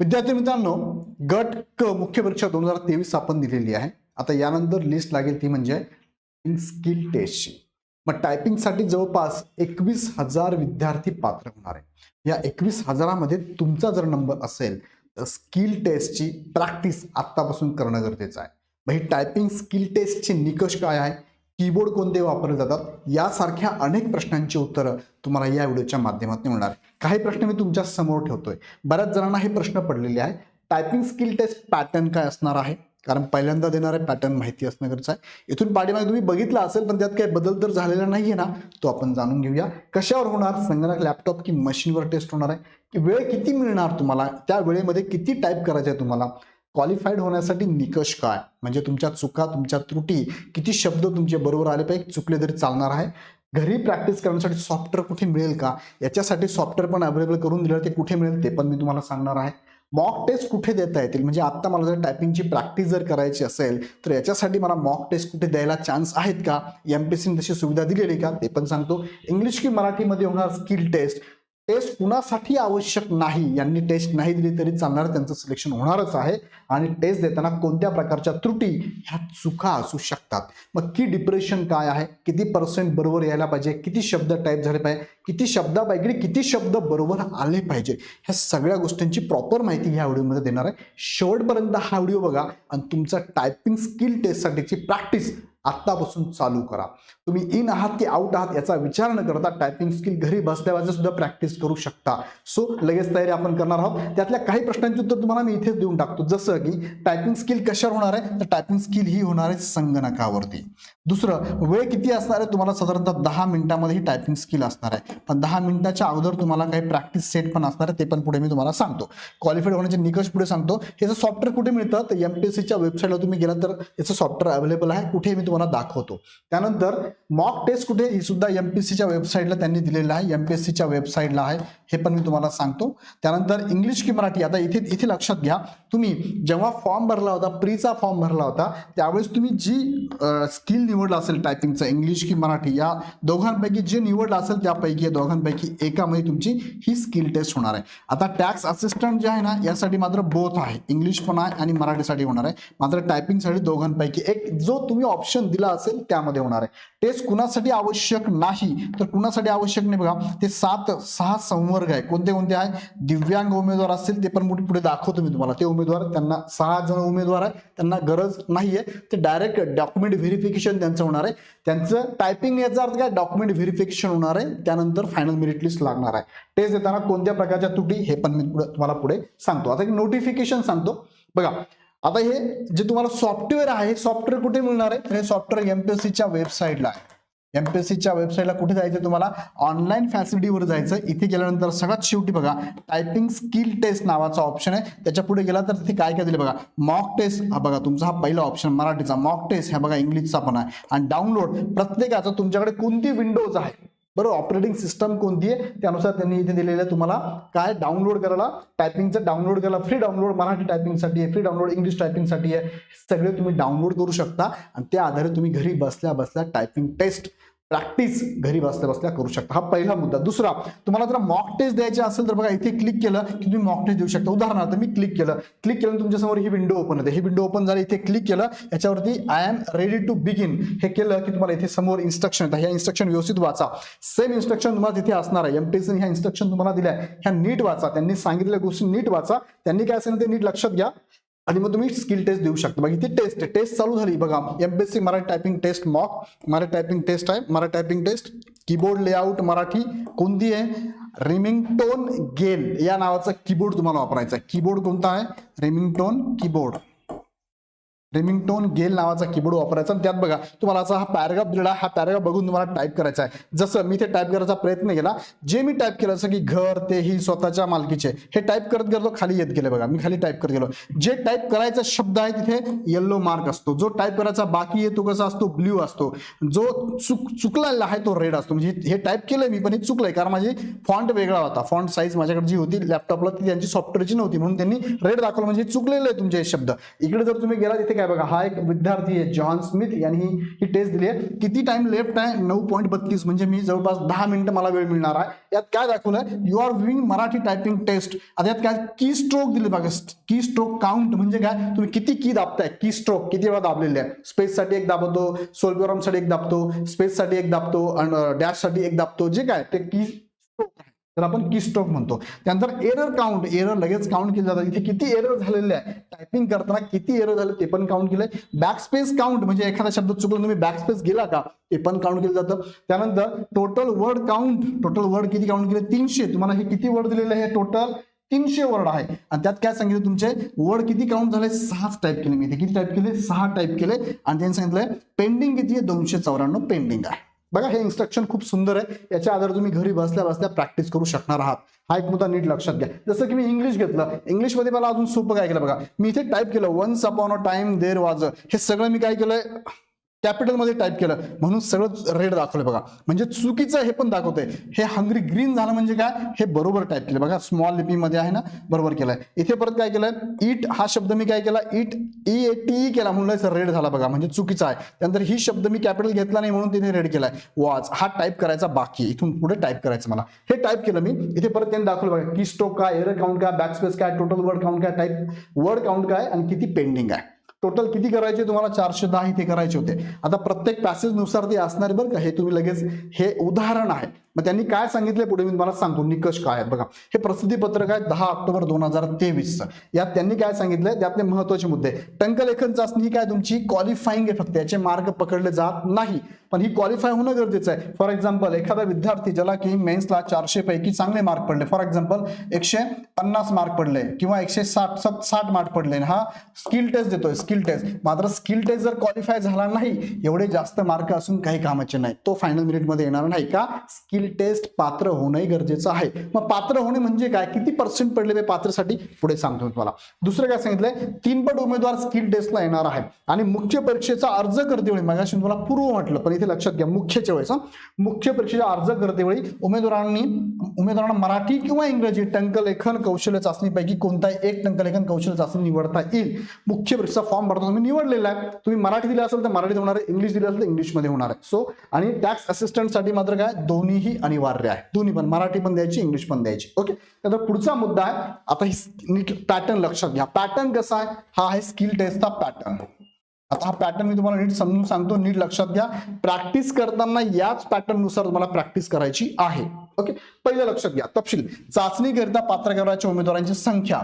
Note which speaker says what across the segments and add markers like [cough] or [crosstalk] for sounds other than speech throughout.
Speaker 1: विद्यार्थी मित्रांनो गट क मुख्य परीक्षा दोन हजार तेवीस आपण दिलेली आहे. आता यानंतर लिस्ट लागेल ती म्हणजे स्किल टेस्टची मग टायपिंगसाठी जवळपास एकवीस हजार विद्यार्थी पात्र होणार आहे या एकवीस हजारामध्ये तुमचा जर नंबर असेल तर स्किल टेस्टची प्रॅक्टिस आत्तापासून करणं गरजेचं आहे. मग ही टायपिंग स्किल टेस्टचे निकष काय आहे? कीबोर्ड कोणते वापरले जातात? यासारख्या अनेक प्रश्नांची उत्तरं तुम्हाला या व्हिडिओच्या माध्यमातून मिळणार काही प्रश्न मी तुमच्यासमोर ठेवतोय. बऱ्याच जणांना हे प्रश्न पडलेले आहे टायपिंग स्किल टेस्ट पॅटर्न काय असणार आहे? कारण पहिल्यांदा देणारे पॅटर्न माहिती असणं गरजेचं आहे. इथून पाठीमागे तुम्ही बघितला असेल पण त्यात काही बदल तर झालेला नाहीये ना तो आपण जाणून घेऊया. कशावर होणार? संगणक लॅपटॉप की मशीनवर टेस्ट होणार आहे? की वेळ किती मिळणार तुम्हाला? त्या वेळेमध्ये किती टाईप करायचं आहे तुम्हाला? क्वालिफाईड होण्यासाठी निकष काय? म्हणजे तुमच्या चुका तुमच्या त्रुटी किती शब्द तुमचे बरोबर आले पाहिजे चुकले तरी चालणार आहे. घरी प्रॅक्टिस करण्यासाठी सॉफ्टवेअर कुठे मिळेल का? याच्यासाठी सॉफ्टवेअर पण अवेलेबल करून दिलं ते कुठे मिळेल ते पण मी तुम्हाला सांगणार आहे. मॉक टेस्ट कुठे देता येतील? म्हणजे आत्ता मला जर टायपिंगची प्रॅक्टिस जर करायची असेल तर याच्यासाठी मला मॉक टेस्ट कुठे द्यायला चान्स आहेत का? एम पी सीने तशी सुविधा दिलेली का? ते पण सांगतो. इंग्लिश की मराठीमध्ये होणार स्किल टेस्ट टेस्ट कुणासाठी आवश्यक नाही? यांनी टेस्ट नाही दिली तरी चालणार त्यांचं सिलेक्शन होणारच आहे. आणि टेस्ट देताना कोणत्या प्रकारच्या त्रुटी ह्या चुका असू शकतात? मग की डिप्रेशन काय आहे? किती पर्सेंट बरोबर यायला पाहिजे? किती शब्द टाईप झाले पाहिजे? किती शब्दापैकी किती शब्द बरोबर आले पाहिजे? ह्या सगळ्या गोष्टींची प्रॉपर माहिती ह्या व्हिडिओमध्ये देणार आहे. शेवटपर्यंत हा व्हिडिओ बघा. आणि तुमचा टायपिंग स्किल टेस्टसाठीची प्रॅक्टिस आत्तापासून चालू करा. तुम्ही इन आहात की आउट आहात याचा विचार न करता टायपिंग स्किल घरी बसल्या वाजे सुद्धा प्रॅक्टिस करू शकता. सो लगेच तयारी आपण करणार आहोत. त्यातल्या काही प्रश्नांची उत्तर तुम्हाला मी इथेच देऊन टाकतो. जसं की टायपिंग स्किल कशावर होणार आहे? तर टायपिंग स्किल ही होणार आहे संगणकावरती. दुसरं वेळ किती असणार आहे? तुम्हाला साधारणतः दहा मिनिटामध्ये ही टायपिंग स्किल असणार आहे. पण दहा मिनिटाच्या अगोदर तुम्हाला काही प्रॅक्टिस सेट पण असणार आहे ते पण पुढे मी तुम्हाला सांगतो. क्वालिफाईड होण्याचे निकष पुढे सांगतो. याचं सॉफ्टवेअर कुठे मिळतं? तर एम पी एस सीच्या वेबसाईटला तुम्ही गेला तर याचं सॉफ्टवेअर अवेलेबल आहे. कुठे मी तुम्हाला दाखवतो. त्यानंतर मॉक टेस्ट कुठे? ही सुद्धा एम पी सीच्या वेबसाईटला त्यांनी दिलेलं आहे. एम पी एस सीच्या वेबसाईटला आहे. हे पण मी तुम्हाला सांगतो. त्यानंतर इंग्लिश की मराठी आता इथे इथे लक्षात घ्या. तुम्ही जेव्हा फॉर्म भरला होता प्रीचा फॉर्म भरला होता त्यावेळेस तुम्ही जी स्किल निवडला असेल टायपिंगचं इंग्लिश की मराठी या दोघांपैकी जे निवडलं असेल त्यापैकी या दोघांपैकी एकामध्ये तुमची ही स्किल टेस्ट होणार आहे. आता टॅक्स असिस्टंट जे आहे ना यासाठी मात्र बोथ आहे. इंग्लिश पण आहे आणि मराठीसाठी होणार आहे. मात्र टायपिंगसाठी दोघांपैकी एक जो तुम्ही ऑप्शन दिला असेल त्यामध्ये होणार आहे. टेस्ट कुणासाठी आवश्यक नाही तर कुणासाठी आवश्यक नाही बघा. ते सात सहा संवर्ग आहे. कोणते कोणते आहे? दिव्यांग उमेदवार असतील ते पण पुढे दाखवतो मी तुम्हाला. ते उमेदवार त्यांना सहा जण उमेदवार आहे. त्यांना गरज नाहीये. ते डायरेक्ट डॉक्युमेंट व्हेरिफिकेशन त्यांचं होणार आहे. त्यांचं टायपिंग याचा अर्थ काय? डॉक्युमेंट व्हेरिफिकेशन होणार आहे. त्यानंतर फायनल मेरिट लिस्ट लागणार आहे. टेस्ट देताना कोणत्या प्रकारच्या त्रुटी हे पण मी पुढे तुम्हाला पुढे सांगतो. आता एक नोटिफिकेशन सांगतो. बघा आता हे जे तुम्हाला सॉफ्टवेअर आहे सॉफ्टवेअर कुठे मिळणार आहे? हे सॉफ्टवेअर एमपीएससीच्या वेबसाईटला आहे. एमपीएससीच्या वेबसाईटला कुठे जायचं तुम्हाला? ऑनलाईन फॅसिलिटीवर जायचं इथे गेल्यानंतर सगळ्यात शेवटी बघा टायपिंग स्किल टेस्ट नावाचा ऑप्शन आहे. त्याच्या पुढे गेला तर तिथे काय काय दिले बघा. मॉक टेस्ट हा बघा तुमचा हा पहिला ऑप्शन मराठीचा. मॉक टेस्ट हा बघा इंग्लिशचा पण आहे. आणि डाउनलोड प्रत्येकाचं तुमच्याकडे कोणती विंडोज आहे? बरोबर ऑपरेटिंग सिस्टम कोणती आहे? त्यानुसार त्यांनी इथे दिलेलं आहे तुम्हाला. काय? डाउनलोड करायला. टायपिंगचं डाउनलोड करायला फ्री डाउनलोड मराठी टायपिंगसाठी आहे. फ्री डाउनलोड इंग्लिश टायपिंगसाठी आहे. सगळे तुम्ही डाउनलोड करू शकता. आणि त्या आधारे तुम्ही घरी बसल्या बसल्या टायपिंग टेस्ट प्रॅक्टिस घरी बसल्या बसल्या करू शकता. हा पहिला मुद्दा. दुसरा तुम्हाला जर मॉक टेस्ट द्यायची असेल तर बघा इथे क्लिक केलं की तुम्ही मॉक टेस्ट देऊ शकता. उदाहरणार्थ मी क्लिक केलं. क्लिक केलं तुमच्यासमोर ही विंडो ओपन होते. ही विंडो ओपन झाली इथे क्लिक केलं. याच्यावरती I am ready to begin हे केलं की तुम्हाला इथे समोर इन्स्ट्रक्शन येतात ह्या इन्स्ट्रक्शन व्यवस्थित वाचा. सेम इन्स्ट्रक्शन तुम्हाला तिथे असणार आहे. एमपीएससी ह्या इन्स्ट्रक्शन तुम्हाला दिल्या ह्या नीट वाचा. त्यांनी सांगितलेल्या गोष्टी नीट वाचा. त्यांनी काय असेल ते नीट लक्षात घ्या. आणि मग तुम्ही स्किल टेस्ट देऊ शकता. बघा ती टेस्ट टेस्ट चालू झाली. बघा MPSC Marathi typing test mock Marathi typing test आहे. Marathi typing test keyboard layout Marathi कोणती आहे? रिमिंगटोन गेल या नावाचा कीबोर्ड तुम्हाला वापरायचा आहे. कीबोर्ड कोणता आहे? रिमिंगटोन कीबोर्ड रिमिंगटोन गेल नावाचा कीबोर्ड वापरायचा आणि त्यात बघा तुम्हाला असा हा पॅराग्राफ दिलेला हा पॅराग्राफ बघून तुम्हाला टाईप करायचा आहे. जसं मी ते टाईप करायचा प्रयत्न केला जे मी टाईप केलं जसं की घर ते ही स्वतःच्या मालकीचे हे टाईप करत गेलो खाली येत गेले बघा मी खाली टाईप करत गेलो. जे टाईप करायचा शब्द आहे तिथे येल्लो मार्क असतो. जो टाईप करायचा बाकी आहे तो कसा असतो? ब्ल्यू असतो. जो चुक चुकलेला आहे तो रेड असतो. म्हणजे हे टाईप केलंय मी पण हे चुकलंय कारण माझी फॉन्ट वेगळा होता. फॉन्ट साईज माझ्याकडे जी होती लॅपटॉपला ती त्यांची सॉफ्टवेअरची नव्हती म्हणून त्यांनी रेड दाखवलं. म्हणजे चुकलेलं आहे तुमचे हे शब्द. इकडे जर तुम्ही गेला तिथे काय आहे बघा हा एक विद्यार्थी आहे जॉन स्मिथ. यांनी ही टेस्ट दिली आहे. किती टाइम लेफ्ट आहे? नऊ पॉईंट बत्तीस. म्हणजे मी जवळपास दहा मिनिटं मला वेळ मिळणार आहे. यात काय दाखवलं यू आर विंग मराठी टायपिंग टेस्ट आता यात काय? की स्ट्रोक दिले बघा. की स्ट्रोक काउंट म्हणजे काय? तुम्ही किती की दाबताय? की स्ट्रोक किती वेळा दाबलेले आहे? स्पेस साठी एक दाबतो सोल्बिरॉमसाठी एक दाबतो स्पेस साठी एक दाबतो आणि डॅशसाठी uh, एक दाबतो. जे काय ते की स्ट्रोक आहे. तर आपण की स्ट्रोक म्हणतो. त्यानंतर एरर काउंट एरर लगेच काउंट केले जातात. इथे किती एरर झालेले आहे? टायपिंग करताना किती एरर झाले ते पण काउंट केलंय. बॅक स्पेस काउंट म्हणजे एखादा शब्द चुकला तुम्ही बॅक स्पेस गेला का? ते पण काउंट केलं जातं. त्यानंतर total word count total word किती काउंट केले? तीनशे. तुम्हाला हे किती वर्ड दिलेले आहे? टोटल तीनशे वर्ड आहे. आणि त्यात काय सांगितलं तुमचे? वर्ड किती काउंट झाले? सहाच टाईप केले. मी ते किती टाईप केले? सहा टाईप केले. आणि त्यांनी सांगितलंय पेंडिंग किती आहे? दोनशे चौऱ्याण्णव पेंडिंग आहे. बघा हे इन्स्ट्रक्शन खूप सुंदर आहे. याच्या आधार तुम्ही घरी बसल्या बसल्या प्रॅक्टिस करू शकणार आहात. हा एक मुद्दा नीट लक्षात घ्या. जसं की मी इंग्लिश घेतलं. इंग्लिशमध्ये मला अजून सोपं काय केलं बघा. मी इथे टाईप केलं once upon a time there was हे सगळं मी काय केलंय? कॅपिटलमध्ये टाईप केलं. म्हणून सगळं रेड दाखवलं बघा. म्हणजे चुकीचं हे पण दाखवतंय. हे हंगरी ग्रीन झालं म्हणजे काय? हे बरोबर टाईप केलं बघा स्मॉल लिपीमध्ये आहे ना बरोबर केलंय. इथे परत काय केलंय? इट हा शब्द मी काय केला? इट ई ए टी केला म्हणून रेड झाला बघा. म्हणजे चुकीचा आहे. त्यानंतर ही शब्द मी कॅपिटल घेतला नाही म्हणून तिथे रेड केलाय. वॉच हा टाईप करायचा बाकी. इथून पुढे टाईप करायचं मला. हे टाईप केलं मी. इथे परत त्यांनी दाखवलं बघा. की स्टोक काय एरर काउंट काय बॅकस्पेस काय टोटल वर्ड काउंट काय टाईप वर्ड काउंट काय आणि किती पेंडिंग आहे. टोटल किती करायचे? तुम्हाला चारशे दहा इथे करायचे होते. आता प्रत्येक पॅसेजनुसार ते असणार बरं का? हे तुम्ही लगेच हे उदाहरण आहे. मग त्यांनी काय सांगितलं पुढे? मी तुम्हाला सांगतो निकष काय आहेत. बघा हे प्रसिद्धी पत्रक आहे दहा ऑक्टोबर दोन हजार तेवीसचं. यात त्यांनी काय सांगितलंय? त्यातले महत्त्वाचे मुद्दे. टंकलेखन चाचणी काय तुमची? क्वालिफाईंग आहे फक्त. याचे मार्क पकडले जात नाही. पण ही क्वालिफाय होणं गरजेचं आहे. फॉर एक्झाम्पल एखादा विद्यार्थी ज्याला की मेन्सला चारशे पैकी चांगले मार्क पडले. फॉर एक्झाम्पल एकशे पन्नास मार्क पडले किंवा एकशे साठ सात साठ मार्क पडले. हा स्किल टेस्ट देतोय स्किल टेस्ट मात्र स्किल टेस्ट जर क्वालिफाय झाला नाही एवढे जास्त मार्क असून काही कामाचे नाही. तो फायनल मिनिटमध्ये येणार नाही का? स्किल टेस्ट पात्र होणंही गरजेचं आहे. मग पात्र होणे म्हणजे काय? किती पर्सेंट पडले ते पात्रसाठी? पुढे सांगतो तुम्हाला. दुसरं काय सांगितलंय? तीन पट उमेदवार स्किल टेस्टला येणार आहे. आणि मुख्य परीक्षेचा अर्ज करते वेळी मगाशी तुम्हाला पूर्व म्हटलं पण इथे लक्षात घ्या मुख्यच्या वेळेस मुख्य परीक्षेचा अर्ज करतेवेळी उमेदवारांनी उमेदवारांना मराठी किंवा इंग्रजी टंकलेखन कौशल्य चाचणीपैकी कोणताही एक टंकलेखन कौशल्य चाचणी निवडता येईल. मुख्य परीक्षेचा फॉर्म भरता तुम्ही निवडलेला आहे. तुम्ही मराठी दिला असेल तर मराठीत होणार आहे इंग्लिश दिलं असेल तर इंग्लिशमध्ये होणार आहे. सो आणि टॅक्स असिस्टंटसाठी मात्र काय? दोन्हीही अनिवार्य आहे. दोन्ही पण मराठी पण द्यायची इंग्लिश पण द्यायची. ओके? त्यानंतर पुढचा मुद्दा आहे. आता ही नीट पॅटर्न लक्षात घ्या. पॅटर्न कसा आहे? हा आहे स्किल टेस्टचा पॅटर्न आता हा पॅटर्न मी तुम्हाला नीट समजून सांगतो. नीट लक्षात घ्या. प्रॅक्टिस करताना याच पॅटर्ननुसार तुम्हाला प्रॅक्टिस करायची आहे. ओके? पहिलं लक्षात घ्या. तपशील. चाचणी करिता पात्र करण्याच्या उमेदवारांची संख्या.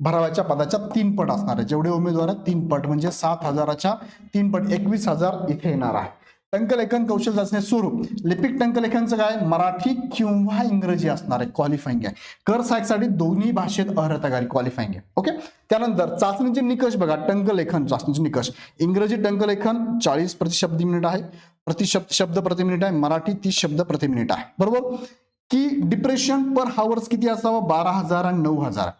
Speaker 1: भराव्याच्या पदाच्या तीन पट असणार आहे. जेवढे उमेदवार आहेत तीन पट. म्हणजे सात हजाराच्या तीन पट. एकवीस हजार इथे येणार आहे. टंकलेखन कौशल्य असणे स्वरूप लिपिक टंकलेखनचं काय? मराठी किंवा इंग्रजी असणार आहे. क्वालिफाईंग आहे. कर साठी दोन्ही भाषेत अर्हतागारी क्वालिफाईंग आहे. ओके त्यानंतर चाचणीचे निकष बघा. टंकलेखन चाचणीचे निकष. इंग्रजी टंकलेखन चाळीस प्रतिशब्द मिनिट आहे. प्रतिशब्द शब्द प्रति मिनिट आहे. मराठी तीस शब्द प्रति मिनिट आहे. बरोबर? की डिप्रेशन पर हावर्स किती असावं? बारा हजार आणि नऊ हजार.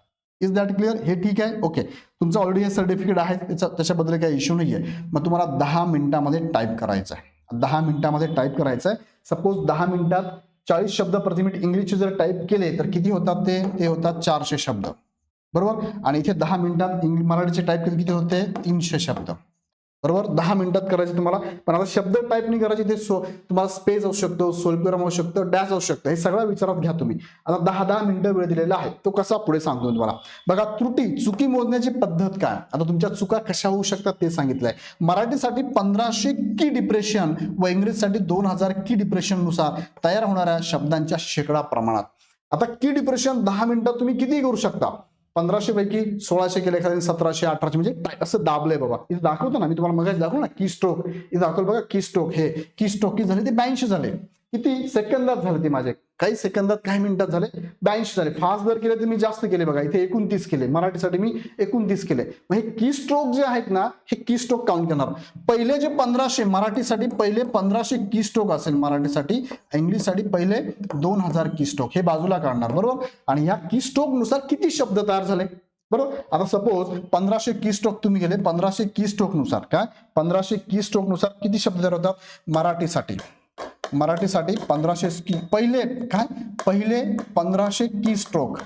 Speaker 1: इज दॅट क्लिअर हे ठीक आहे? ओके तुमचं ऑलरेडी हे सर्टिफिकेट आहे. त्याचा त्याच्याबद्दल काही इश्यू नाही आहे मग तुम्हाला दहा मिनिटामध्ये टाईप करायचं आहे. दहा मिनिटामध्ये टाईप करायचं आहे. सपोज दहा मिनिटात चाळीस शब्द प्रति मिनिट इंग्लिशचे जर टाईप केले तर किती होतात ते? ते होतात चारशे शब्द. बरोबर? आणि इथे दहा मिनिटात इंग्लिश मराठीचे टाईप केले किती होते? तीनशे शब्द. बरोबर? दहा मिनिटात करायचे तुम्हाला. पण आता शब्द टाईप नाही करायचे ते सो तुम्हाला स्पेस असू शकतो सोलपिरम असू शकतो डॅश असू शकतं. हे सगळं विचारात घ्या तुम्ही. आता दहा दहा मिनिटं वेळ दिलेला आहे. तो कसा पुढे सांगतो तुम्हाला. बघा त्रुटी चुकी मोजण्याची पद्धत काय? आता तुमच्या चुका कशा होऊ शकतात ते सांगितलंय. मराठीसाठी पंधराशे की डिप्रेशन व इंग्रजीसाठी दोन हजार की डिप्रेशननुसार तयार होणाऱ्या शब्दांच्या शेकडा प्रमाणात. आता की डिप्रेशन दहा मिनिटात तुम्ही किती करू शकता. पंधराशे पैकी सोळाशे केले एखाद्याने सतराशे अठराशे म्हणजे असं दाबलंय बाबा. इथे दाखवतो ना मी तुम्हाला मगाच दाखवू ना की स्ट्रोक इथे दाखवलं बघा की स्ट्रोक हे की स्ट्रोक किती झाले? ते ब्याऐंशी झाले. किती? सेकंदात झाले ते माझे. काही सेकंदात काही मिनिटात झाले ब्याऐंशी झाले. फास्ट जर केले तर मी जास्त केले बघा. इथे एकोणतीस केले. मराठीसाठी मी एकोणतीस केले. मग हे की स्ट्रोक जे आहेत ना हे की स्ट्रोक काउंट करणार पहिले जे पंधराशे मराठीसाठी पहिले पंधराशे की स्ट्रोक असेल मराठीसाठी इंग्लिशसाठी पहिले दोन हजार की स्ट्रोक हे बाजूला काढणार बरोबर? आणि या की स्ट्रोकनुसार किती शब्द तयार झाले? बरोबर? आता सपोज पंधराशे की स्ट्रोक तुम्ही गेले पंधराशे की स्ट्रोकनुसार काय पंधराशे की स्ट्रोकनुसार किती शब्द तयार होतात? मराठीसाठी. मराठीसाठी पंधराशे की पहिले काय? पहिले पंधराशे की स्ट्रोक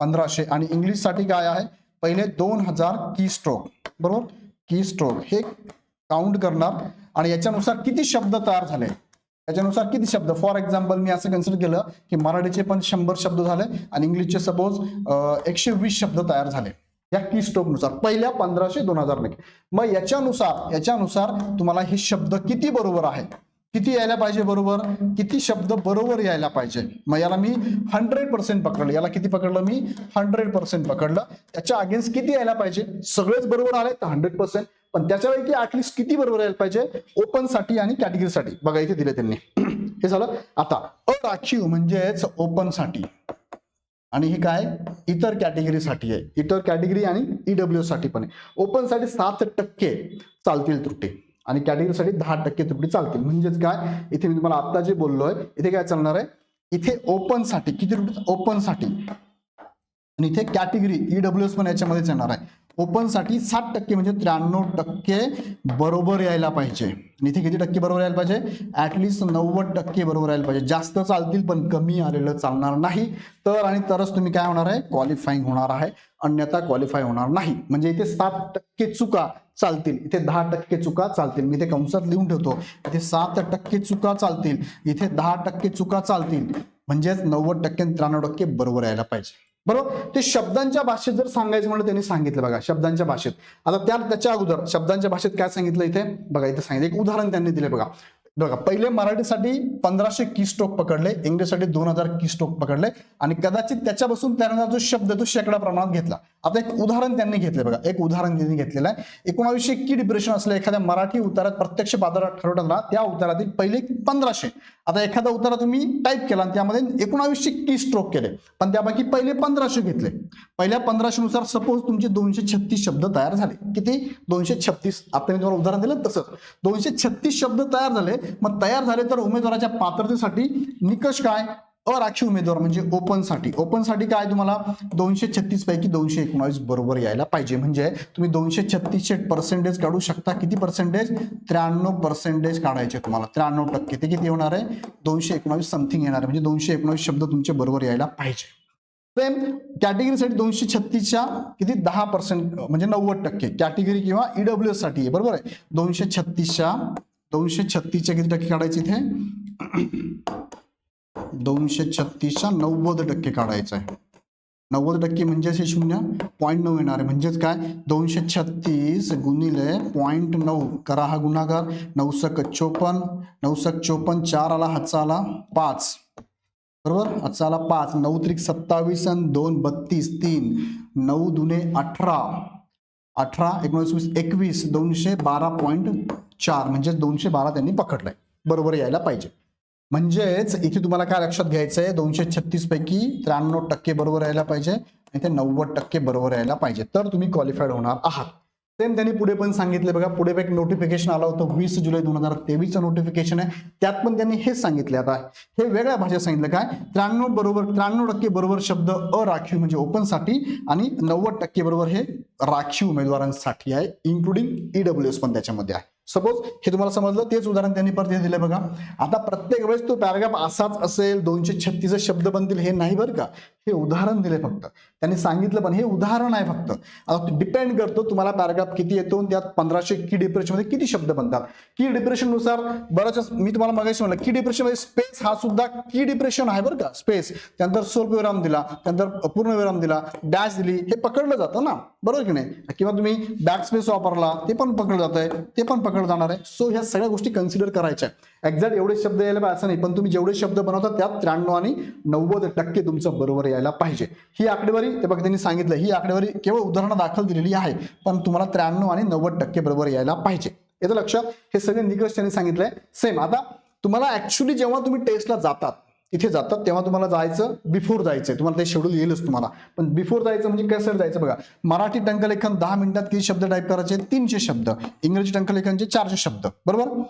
Speaker 1: पंधराशे. आणि इंग्लिशसाठी काय आहे? पहिले दोन हजार की स्ट्रोक बरोबर? की स्ट्रोक हे काउंट करणार. आणि याच्यानुसार किती शब्द तयार झाले? याच्यानुसार किती शब्द? फॉर एक्झाम्पल मी असं कन्सिडर केलं की मराठीचे पण शंभर शब्द झाले आणि इंग्लिशचे सपोज एकशे वीस शब्द तयार झाले. या की स्ट्रोकनुसार पहिल्या पंधराशे दोन हजार नक्की मग याच्यानुसार याच्यानुसार तुम्हाला हे शब्द किती बरोबर आहे? किती यायला पाहिजे बरोबर? किती शब्द बरोबर यायला पाहिजे? मग याला मी हंड्रेड पर्सेंट पकडलं. याला किती पकडलं मी? हंड्रेड पर्सेंट पकडलं. त्याच्या अगेन्स्ट किती यायला पाहिजे? सगळेच बरोबर आले तर हंड्रेड पर्सेंट पण त्याच्यापैकी ऍटलिस्ट किती बरोबर यायला पाहिजे? ओपनसाठी आणि कॅटेगरीसाठी बघा इथे दिले त्यांनी. [clears throat] हे झालं. आता अराखीव म्हणजेच ओपनसाठी. आणि हे काय? इतर कॅटेगरीसाठी आहे. इतर कॅटेगरी आणि ईडब्ल्यू साठी पण आहे. ओपनसाठी सात टक्के चालतील त्रुटी. आणि कॅटेगरीसाठी दहा टक्के त्रुटी चालतील. म्हणजेच काय? इथे मी तुम्हाला आता जे बोललोय इथे काय चालणार आहे? इथे ओपनसाठी किती त्रुटी ओपनसाठी. आणि इथे कॅटेगरी ईडब्ल्यू एस पण याच्यामध्येच येणार आहे. ओपनसाठी साठ टक्के म्हणजे त्र्याण्णव टक्के बरोबर यायला पाहिजे. इथे किती टक्के बरोबर यायला पाहिजे? ॲटलिस्ट नव्वद टक्के बरोबर यायला पाहिजे. जास्त चालतील पण कमी आलेलं चालणार नाही. तर आणि तरच तुम्ही काय होणार आहे? क्वालिफाईंग होणार आहे. अन्यथा क्वालिफाय होणार नाही. म्हणजे इथे सात टक्के चुका चालतील. इथे दहा टक्के चुका चालतील. मी इथे कंसात लिहून ठेवतो. इथे सात टक्के चुका चालतील. इथे दहा टक्के चुका चालतील. म्हणजेच नव्वद टक्के आणि त्र्याण्णव टक्के बरोबर यायला पाहिजे. बरोबर? ते शब्दांच्या भाषेत जर सांगायचं म्हणलं त्यांनी सांगितलं बघा शब्दांच्या भाषेत. आता त्या त्याच्या अगोदर शब्दांच्या भाषेत काय सांगितलं इथे? बघा इथे सांगितलं. एक उदाहरण त्यांनी दिले बघा. बघा पहिले मराठीसाठी पंधराशे की स्ट्रोक पकडले इंग्लिशसाठी दोन हजार की स्ट्रोक पकडले आणि कदाचित त्याच्यापासून त्यांना जो शब्द आहे तो शेकडा प्रमाणात घेतला. आता एक उदाहरण त्यांनी घेतले बघा एक उदाहरण त्यांनी घेतलेलं आहे. एकोणावीसशे की डिप्रेशन असलं एखाद्या मराठी उतारात प्रत्यक्ष पादर ठरवताना त्या उतारातील पहिले पंधराशे. आता एखादा उतारा तुम्ही टाईप केला आणि त्यामध्ये एकोणावीसशे की स्ट्रोक केले पण त्यापैकी पहिले पंधराशे घेतले. पहिल्या पंधराशे नुसार सपोज तुमचे दोनशे छत्तीस शब्द तयार झाले. किती? दोनशे छत्तीस. आता मी तुम्हाला उदाहरण दिलं तसंच. दोनशे छत्तीस शब्द तयार झाले मग तयार झाले तर उमेदवाराच्या पात्रतेसाठी निकष काय? अराखीव उमेदवार म्हणजे ओपनसाठी ओपनसाठी काय तुम्हाला? दोनशे छत्तीस पैकी दोनशे एकोणावीस बरोबर यायला पाहिजे. म्हणजे तुम्ही दोनशे छत्तीसचे पर्सेंटेज काढू शकता. किती पर्सेंटेज त्र्याण्णव पर्सेंटेज काढायचे तुम्हाला. त्र्याण्णव टक्के. ते किती होणार आहे? दोनशे एकोणावीस समथिंग येणार आहे. म्हणजे दोनशे एकोणावीस शब्द तुमचे बरोबर यायला पाहिजे. सेम कॅटेगरीसाठी दोनशे छत्तीसच्या किती? दहा पर्सेंट म्हणजे नव्वद टक्के. कॅटेगरी किंवा ईडब्ल्यू एससाठी. आहे बरोबर आहे? दोनशे छत्तीसच्या दोनशे छत्तीसच्या किती टक्के काढायचे इथे? दोनशे छत्तीसच्या नव्वद टक्के काढायचं आहे. नव्वद टक्के म्हणजेच हे शून्य पॉईंट नऊ येणार आहे. म्हणजेच काय? दोनशे छत्तीस गुणिले पॉईंट नऊ करा हा गुणाकार. नऊसक चोपन्न नऊसक चोपन्न चार आला हातचा आला पाच. बरोबर? हातचा आला पाच. नऊ त्रिक सत्तावीस आणि दोन बत्तीस तीन. नऊ दुने अठरा. अठरा एकोणीस वीस एकवीस. दोनशे बारा पॉईंट चार म्हणजे दोनशे बारा त्यांनी पकडलंय. बरोबर यायला पाहिजे. म्हणजेच इथे तुम्हाला काय लक्षात घ्यायचं आहे दोनशे छत्तीस पैकी त्र्याण्णव टक्के बरोबर यायला पाहिजे आणि ते नव्वद टक्के बरोबर यायला पाहिजे. तर तुम्ही क्वालिफाईड होणार आहात. सेम त्यांनी पुढे पण सांगितले बघा. पुढे एक नोटिफिकेशन आलं होतं. वीस जुलै दोन हजार तेवीसचं नोटिफिकेशन आहे. त्यात पण त्यांनी हेच सांगितले आता. हे वेगळ्या भाषेत सांगितलं काय? त्र्याण्णव बरोबर त्र्याण्णव टक्के बरोबर शब्द अराखीव म्हणजे ओपनसाठी आणि नव्वद टक्के बरोबर हे राखीव उमेदवारांसाठी आहे इन्क्लुडिंग ईडब्ल्यू एस पण त्याच्यामध्ये आहे. सपोज हे तुम्हाला समजलं तेच उदाहरण त्यांनी परत दिलं बघा. आता प्रत्येक वेळेस तो पॅराग्राफ असाच असेल दोनशे छत्तीस शब्द बनतील हे नाही बरं का? हे उदाहरण दिले फक्त. त्यांनी सांगितलं पण हे उदाहरण आहे फक्त. आता डिपेंड करतो तुम्हाला पॅराग्राफ किती येतो त्यात पंधराशे की डिप्रेशनमध्ये किती शब्द बनतात. की डिप्रेशननुसार बऱ्याच मी तुम्हाला मगाशी म्हणलं की डिप्रेशनमध्ये स्पेस हा सुद्धा की डिप्रेशन आहे बरं का? स्पेस त्यानंतर स्वल्पविराम दिला त्यानंतर पूर्णविराम दिला डॅश दिली हे पकडलं जातं ना? बरोबर की नाही? किंवा तुम्ही बॅक स्पेस वापरला ते पण पकडलं जात आहे ते पण पकडलं जाणार आहे. सो ह्या सगळ्या गोष्टी कन्सिडर करायच्या. एक्झॅक्ट एवढे शब्द यायला पाहिजे असं नाही पण तुम्ही जेवढे शब्द बनवता त्यात त्र्याण्णव आणि नव्वद टक्के तुमचं बरोबर यायला पाहिजे. ही आकडेवारी ते बघा त्यांनी सांगितलं ही आकडेवारी केवळ उदाहरणं दाखल दिलेली आहे पण तुम्हाला त्र्याण्णव आणि नव्वद टक्के बरोबर यायला पाहिजे. येतं लक्षात हे सगळे निकष त्यांनी सांगितलंय. सेम आता तुम्हाला ऍक्च्युली जेव्हा तुम्ही टेस्टला जातात इथे जातात तेव्हा तुम्हाला जायचं बिफोर जायचंय. तुम्हाला ते शेड्यूल येईलच तुम्हाला. पण बिफोर जायचं म्हणजे कसं जायचं बघा. मराठी टंकलेखन दहा मिनिटात किती शब्द टाईप करायचे? तीनशे शब्द. इंग्रजी टंकलेखनचे चारशे शब्द. बरोबर?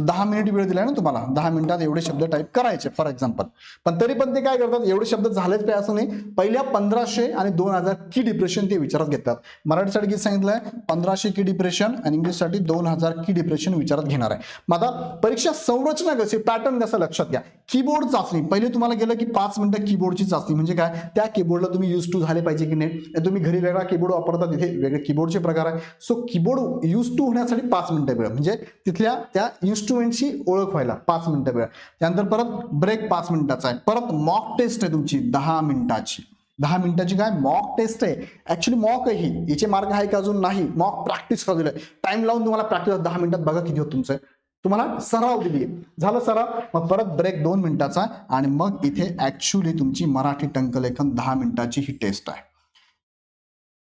Speaker 1: दहा मिनिट वेळ दिलाय ना तुम्हाला. दहा मिनिटात एवढे शब्द टाईप करायचे फॉर एक्झाम्पल पण तरी पण ते काय करतात? एवढे शब्द झालेच पाहिजे असं नाही. पहिल्या पंधराशे आणि दोन हजार की डिप्रेशन ते विचारात घेतात. मराठीसाठी किती सांगितलंय? पंधराशे की डिप्रेशन आणि इंग्लिशसाठी दोन हजार की डिप्रेशन विचारात घेणार आहे. मग आता परीक्षा संरचना कशी? पॅटर्न कसं लक्षात घ्या. कीबोर्ड चाचणी. पहिले तुम्हाला गेलं की पाच मिनिटं कीबोर्डची चाचणी म्हणजे काय? त्या कीबोर्डला तुम्ही यूज टू झाले पाहिजे की नाही? तुम्ही घरी वेगळा कीबोर्ड वापरता तिथे वेगळे कीबोर्डचे प्रकार आहे. सो कीबोर्ड यूज टू होण्यासाठी पाच मिनिटं वेळ. म्हणजे तिथल्या त्या इन्स्ट्रुमेंटची ओळख व्हायला पाच मिनिटं वेळ. त्यानंतर परत ब्रेक पाच मिनिटाचा आहे. परत मॉक टेस्ट आहे तुमची. दहा मिनिटाची. दहा मिनिटाची काय? मॉक टेस्ट आहे. ऍक्च्युली मॉक आहे ही. याचे मार्ग आहे का अजून नाही? मॉक प्रॅक्टिस करायला टाइम लावून तुम्हाला प्रॅक्टिस दहा मिनिटात बघा किती होत तुमचं. तुम्हाला सराव दिली. झालं सराव. मग परत ब्रेक दोन मिनिटाचा आणि मग इथे ऍक्च्युली तुमची मराठी टंकलेखन दहा मिनिटाची ही टेस्ट आहे.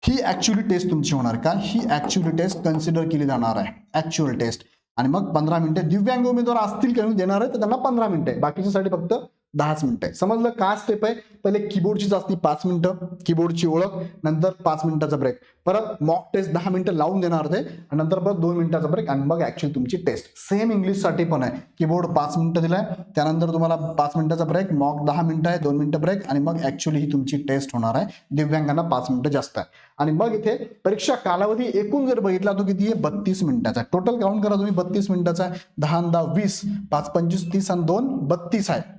Speaker 1: ही ऍक्च्युअली टेस्ट तुमची होणार का? ही ऍक्च्युअली टेस्ट कन्सिडर केली जाणार आहे. ऍक्च्युअल टेस्ट आणि मग पंधरा मिनिटे दिव्यांग उमेदवार असतील काही देणार आहे तर त्यांना पंधरा मिनिटे बाकीच्यासाठी फक्त दहाच मिनिटं आहे समजलं? का स्टेप आहे. पहिले कीबोर्डची चाचणी पाच मिनिटं कीबोर्डची ओळख नंतर पाच मिनिटाचा ब्रेक परत मॉक टेस्ट दहा मिनिटं लावून देणार ते आणि नंतर परत दोन मिनिटाचा ब्रेक आणि मग ऍक्च्युअली तुमची टेस्ट सेम इंग्लिशसाठी पण आहे. कीबोर्ड पाच मिनिटं दिलाय. त्यानंतर तुम्हाला पाच मिनिटाचा ब्रेक मॉक दहा मिनिटं आहे दोन मिनिटं ब्रेक आणि मग ऍक्च्युअली ही तुमची टेस्ट होणार आहे. दिव्यांगांना पाच मिनिटं जास्त आहे. आणि मग इथे परीक्षा कालावधी एकूण जर बघितला तो किती आहे? बत्तीस मिनिटाचा आहे. टोटल काउंट करा तुम्ही बत्तीस मिनिटाचा आहे. दहा दहा वीस पाच पंचवीस तीस आणि दोन बत्तीस आहे.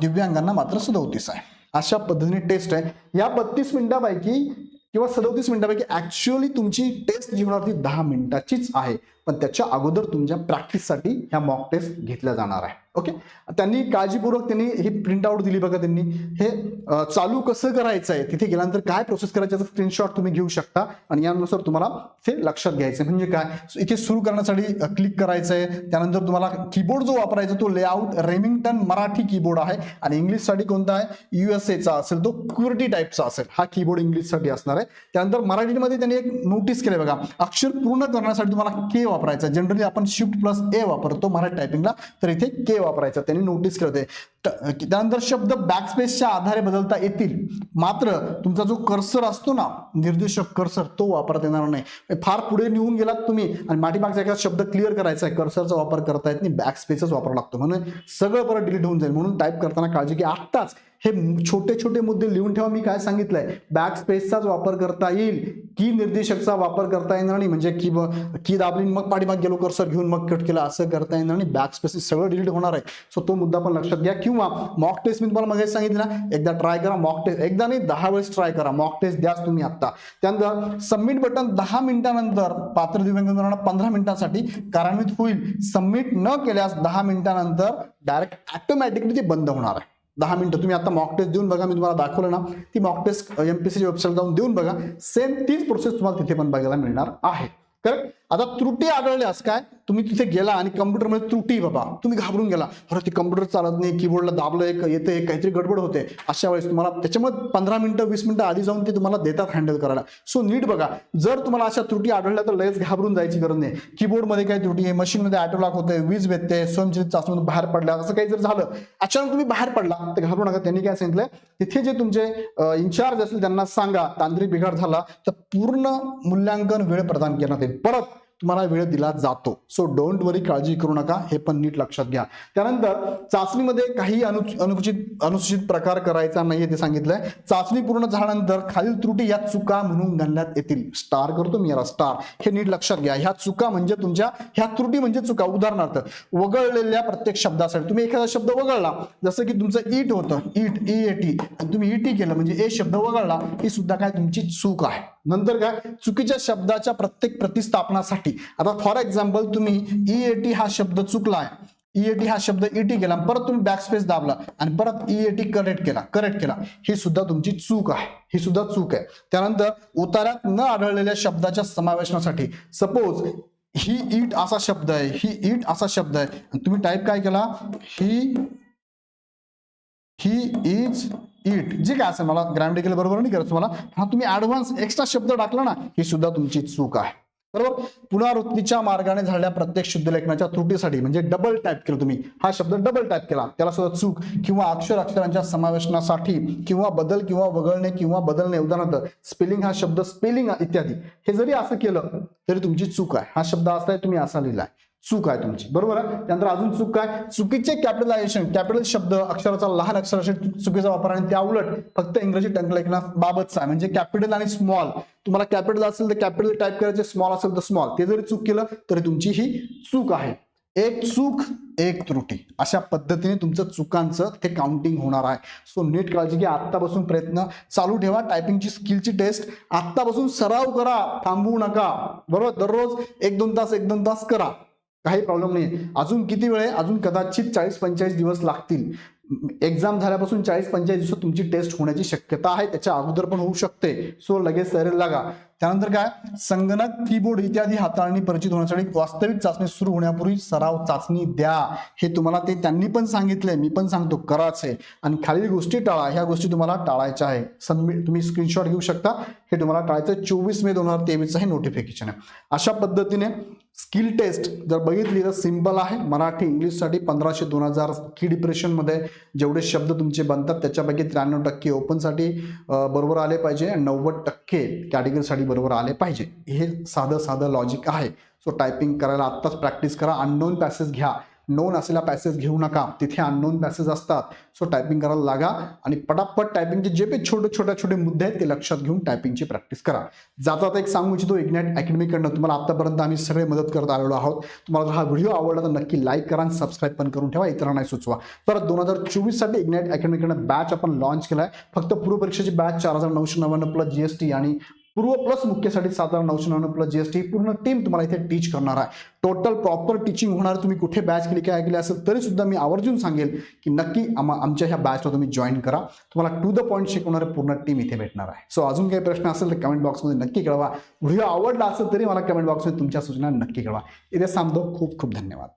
Speaker 1: दिव्यांगांना मात्र सदोतीस आहे. अशा पद्धतीने टेस्ट आहे. या बत्तीस मिनिटापैकी किंवा सदोतीस मिनिटापैकी ऍक्च्युअली तुमची टेस्ट जी होणार ती दहा मिनिटाचीच आहे. पण त्याच्या अगोदर तुमच्या प्रॅक्टिससाठी ह्या मॉक टेस्ट घेतल्या जाणार आहे. ओके? त्यांनी काळजीपूर्वक त्यांनी ही प्रिंट आउट दिली बघा त्यांनी. हे चालू कसं करायचं आहे? तिथे गेल्यानंतर काय प्रोसेस करायचं स्क्रीनशॉट तुम्ही घेऊ शकता. आणि यानुसार तुम्हाला ते लक्षात घ्यायचं म्हणजे काय? इथे सुरू करण्यासाठी क्लिक करायचं आहे. त्यानंतर तुम्हाला कीबोर्ड जो वापरायचा तो लेआउट रेमिंग्टन मराठी कीबोर्ड आहे. आणि इंग्लिशसाठी कोणता आहे? युएसएचा असेल तो क्युरिटी टाईपचा असेल. हा कीबोर्ड इंग्लिशसाठी असणार आहे. त्यानंतर मराठीमध्ये त्यांनी एक नोटीस केले बघा. अक्षर पूर्ण करण्यासाठी तुम्हाला के वापरायचा जनरली आपण शिफ्ट प्लस ए वापरतो मराठी टायपिंगला तर इथे के वापरायचा त्यांनी नोटीस केलं होते. त्यानंतर शब्द बॅकस्पेसच्या आधारे बदलता येतील. मात्र तुमचा जो कर्सर असतो ना निर्देशक कर्सर तो वापरता येणार नाही. म्हणजे फार पुढे निघून गेलात तुम्ही आणि माठीमागचा एखादा शब्द क्लिअर करायचा आहे कर्सरचा वापर करता येत नाही बॅकस्पेसच वापरावा लागतो. म्हणून सगळं परत डिलीट होऊन जाईल. म्हणून टाईप करताना काळजी की आत्ताच हे छोटे छोटे मुद्दे लिहून ठेवा. मी काय सांगितलंय? बॅक स्पेसचाच वापर करता येईल. की निर्देशकचा वापर करता येणार नाही. म्हणजे की की दाबली मग पाठीमाग गेलो कर्सर घेऊन मग कट केला असं करता येणार नाही. बॅक स्पेस सगळं डिलीट होणार आहे. सो तो मुद्दा पण लक्षात घ्या. किंवा मॉक टेस्ट मी तुम्हाला मग सांगितलं ना एकदा ट्राय करा मॉक टेस्ट एकदा नाही दहा वेळेस ट्राय करा. मॉक टेस्ट द्याच तुम्ही आता त्यानंतर सबमिट बटन दहा मिनिटानंतर पात्र दिव्यांगांना पंधरा मिनिटांसाठी कार्यान्वित होईल. सबमिट न केल्यास दहा मिनिटानंतर डायरेक्ट ऑटोमॅटिकली ते बंद होणार आहे. दहा मिनिटं. तुम्ही आता मॉक टेस्ट देऊन बघा मी तुम्हाला दाखवलं ना ती मॉक टेस्ट एमपीसीची वेबसाईट जाऊन देऊन बघा. सेम तीच प्रोसेस तुम्हाला तिथे पण बघायला मिळणार आहे. करेक्ट आता त्रुटी आढळल्यास काय? तुम्ही तिथे गेला आणि कम्प्युटरमध्ये त्रुटी बाबा. तुम्ही घाबरून गेला. अरे ते कम्प्युटर चालत नाही कीबोर्डला दाबलं एक येते काहीतरी गडबड होते. अशा वेळेस तुम्हाला त्याच्यामध्ये पंधरा मिनिटं वीस मिनिटं आधी जाऊन ते तुम्हाला देतात हँडल करायला. सो नीट बघा. जर तुम्हाला अशा त्रुटी आढळल्या तर लगेच घाबरून जायची गरज नाही. कीबोर्डमध्ये काही त्रुटी आहे मशीनमध्ये ऑटो लॉक होते वीज भेटते स्वयंचलित चाचणी बाहेर पडल्या असं काही जर झालं अचानक तुम्ही बाहेर पडला तर घाबरू नका. त्यांनी काय सांगितलं? तिथे जे तुमचे इन्चार्ज असतील त्यांना सांगा. तांत्रिक बिघाड झाला तर पूर्ण मूल्यांकन वेळ प्रदान करण्यात येईल. परत तुम्हाला वेळ दिला जातो. सो डोंट वरी काळजी करू नका. हे पण नीट लक्षात घ्या. त्यानंतर चाचणीमध्ये काही अनु अनुचित अनुसूचित प्रकार करायचा नाही ते सांगितलंय. चाचणी पूर्ण झाल्यानंतर खालील त्रुटी या चुका म्हणून घालण्यात येतील. स्टार करतो मी याला स्टार हे नीट लक्षात घ्या. ह्या चुका म्हणजे तुमच्या ह्या त्रुटी म्हणजे चुका. उदाहरणार्थ वगळलेल्या प्रत्येक शब्दासाठी. तुम्ही एखादा शब्द वगळला. जसं की तुमचं ईट होतं. इट ई ए टी आणि तुम्ही ईटी केलं. म्हणजे ए शब्द वगळला. ही सुद्धा काय तुमची चूक आहे. नंतर काय चुकीच्या शब्दाच्या प्रत्येक प्रतिस्थापनासाठी. आता फॉर एक्झाम्पल तुम्ही E A T A T हा शब्द चुकला आहे. ईएटी हा शब्द ईटी केला परत तुम्ही बॅकस्पेस दाबला आणि परत ईएटी करेक्ट केला करेक्ट केला. ही सुद्धा तुमची चूक आहे. ही सुद्धा चूक आहे. त्यानंतर उतारात न आढळलेल्या शब्दाच्या समावेशनासाठी. सपोज ही ईट असा शब्द आहे ही ईट असा शब्द आहे. तुम्ही टाईप काय केला? ही ही इज इट जे काय असेल मला ग्रॅमॅटिकल बरोबर नाही करत तुम्हाला. हा तुम्ही ऍडव्हान्स एक्स्ट्रा शब्द टाकला ना ही सुद्धा तुमची चूक आहे. बरोबर? पुनरावृत्तीच्या मार्गाने झालेल्या प्रत्येक शुद्ध लेखनाच्या त्रुटीसाठी म्हणजे डबल टाईप केलं तुम्ही. हा शब्द डबल टाईप केला. त्याला सुद्धा चूक किंवा अक्षर अक्षरांच्या समावेशनासाठी किंवा बदल किंवा वगळणे किंवा बदलणे उदाहरणार्थ स्पेलिंग हा शब्द स्पेलिंग इत्यादी. हे जरी असं केलं तरी तुमची चूक आहे. हा शब्द असा आहे तुम्ही असा लिहिलाय. चूक आहे तुमची. बरोबर आहे? त्यानंतर अजून चूक काय? चुकीचे कॅपिटलायझेशन कॅपिटल शब्द अक्षराचा लहान अक्षराचे चुकीचा वापर आणि त्या उलट फक्त इंग्रजी टंकलेखना बाबतचा आहे. म्हणजे कॅपिटल आणि स्मॉल तुम्हाला कॅपिटल असेल तर कॅपिटल टाईप करायचे स्मॉल असेल तर स्मॉल ते जरी चूक केलं तरी तुमची ही चूक आहे. एक चूक एक त्रुटी. अशा पद्धतीने तुमचं चुकांचं ते काउंटिंग होणार आहे. सो नीट काळजी घ्या. आत्तापासून प्रयत्न चालू ठेवा. टायपिंगची स्किलची टेस्ट आत्तापासून सराव करा. थांबवू नका. बरोबर? दररोज एक दोन तास एक दोन तास करा. काही प्रॉब्लेम नाही अजून किती वेळ आहे? अजून कदाचित चाळीस पंचेचाळीस दिवस लागतील. एक्झाम झाल्यापासून चाळीस पंचेचाळीस दिवसात तुमची टेस्ट होण्याची शक्यता आहे. त्याच्या अगोदर पण होऊ शकते. सो लगेच तयारीला लागा. त्यानंतर काय? संगणक कीबोर्ड इत्यादी हाताळणी परिचित होण्यासाठी वास्तविक चाचणी सुरू होण्यापूर्वी सराव चाचणी द्या. हे तुम्हाला ते त्यांनी पण सांगितलंय. मी पण सांगतो. कराच आहे. आणि खालील गोष्टी टाळा. ह्या गोष्टी तुम्हाला टाळायच्या आहे. सबमिट तुम्ही स्क्रीनशॉट घेऊ शकता. हे तुम्हाला टाळायचं चोवीस मे दोन हजार तेवीसचं हे नोटिफिकेशन आहे. अशा पद्धतीने स्किल टेस्ट जर बघितली तर सिंपल आहे. मराठी इंग्लिशसाठी पंधराशे दोन हजार की डिप्रेशनमध्ये जेवढे शब्द तुमचे बनतात त्याच्यापैकी त्र्याण्णव टक्के ओपनसाठी बरोबर आले पाहिजे नव्वद टक्के कॅटेगरीसाठी बरोबर आले पाहिजे. हे साधं साधं लॉजिक आहे. सो टायपिंग करायला आत्ताच प्रॅक्टिस करा. अननोन पॅसेज घ्या. नोन असलेला पॅसेज घेऊ नका. तिथे अननोन पॅसेज असतात. सो टायपिंग करायला लागा आणि पटापट टायपिंगचे जे काही छोटे छोटे छोटे मुद्दे आहेत ते लक्षात घेऊन टायपिंगची प्रॅक्टिस करा. जाता आता एक सांगू इच्छितो इग्नॅट अकॅडमीकडनं तुम्हाला आतापर्यंत आम्ही सगळे मदत करत आलेलो आहोत. तुम्हाला जर हा व्हिडिओ आवडला तर नक्की लाईक करा आणि सबस्क्राईब पण करून ठेवा इतरांनाही सुचवा. तर दोन हजार चोवीससाठी इग्नॅट अकॅडमीकडनं बॅच आपण लॉन्च केला आहे फक्त पूर्व परीक्षेची बॅच चार हजार नऊशे नव्याण्णव प्लस जी एस टी आणि पूर्व प्लस मुख्यसाठी सात हजार नऊशे नव्याण्णव प्लस जीएसटी पूर्ण टीम तुम्हाला इथे टीच करणार आहे. टोटल प्रॉपर टीचिंग होणार तुम्ही कुठे बॅच केली काय केली असेल तरी सुद्धा मी आवर्जून सांगेल की नक्की आम- आमच्या ह्या बॅचला तुम्ही जॉईन करा. तुम्हाला टू द पॉईंट शिकवणारे पूर्ण टीम इथे भेटणार आहे. सो अजून काही प्रश्न असेल तर कमेंट बॉक्समध्ये नक्की कळवा. व्हिडिओ आवडला असेल तरी मला कमेंट बॉक्समध्ये तुमच्या सूचना नक्की कळवा. इथे सांगतो खूप खूप धन्यवाद.